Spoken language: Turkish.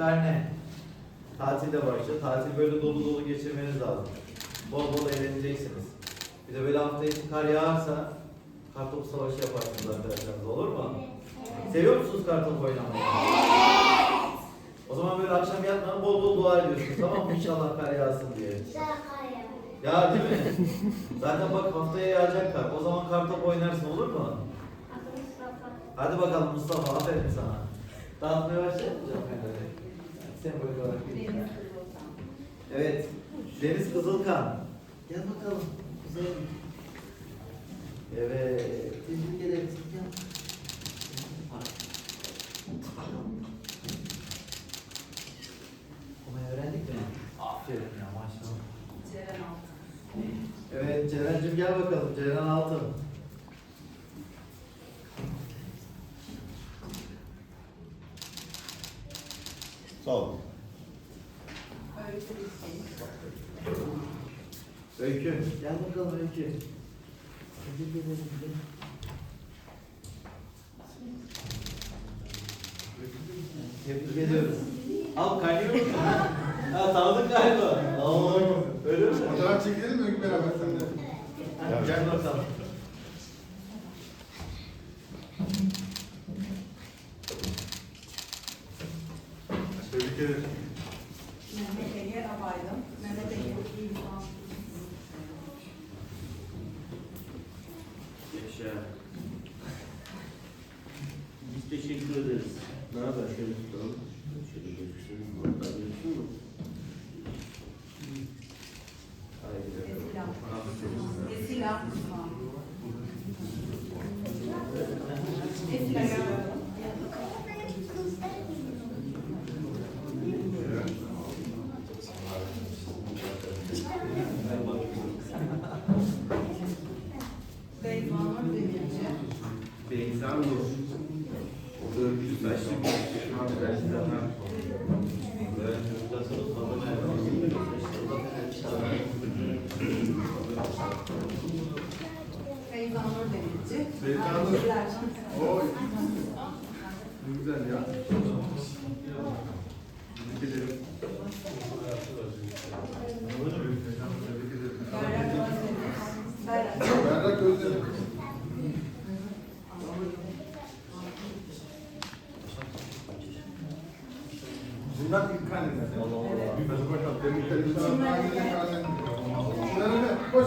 karne. Tatil de başlıyor. Tatil böyle dolu dolu geçirmeniz lazım. Bol bol eğleneceksiniz. Bir de böyle hafta içi kar yağarsa kartopu savaşı yaparsınız arkadaşlarınız olur mu? Seviyor musunuz kartopu oynamayı? O zaman böyle akşam yatmadan bol bol dua ediyorsunuz tamam mı? İnşallah kar yağsın diye. Ya değil mi? Zaten bak haftaya yağacak kar. O zaman kartopu oynarsın olur mu? Hadi bakalım Mustafa aferin sana. Dağıtmaya başlayalım fenerleri. Sen böyle olarak bir- Evet. Deniz Kızılkan. Gel bakalım. Güzel. Evet. Tebrik ederiz. Gel. Okumayı öğrendik mi? Aferin ya maşallah. Ceren Altın. Evet Ceren'cim gel bakalım. Ceren Altın. Sağ olun. Öykü. Gel bakalım Öykü. Tebrik ediyoruz. Al kaynıyor mu? ha tanıdık galiba. Oo, öyle mi? Fotoğraf çekelim mi Öykü beraber seninle? Gel bakalım. Tebrik ederim. Mehmet Ege Abaydın. Mehmet Ege İlhan. Yaşa. Biz teşekkür ederiz. Ne haber? Şöyle tutalım. Şöyle gözüksün. Orada gözüksün mü? Esila. Esila. Esila gel. Beyza Nur Demirci. Beyza Nur. Örgü saçlı bir arkadaşlar. Evet, çocuklarsanız baba nerede? Beyza Nur Demirci. Beyza Nur. Oy. Ne güzel ya. Tebrik ederim. Berrak Özdemir. Berrak Özdemir. Bunlar ilk karneler. Allah Allah. Bunlar ilk karneler. Şunları ver, Koş.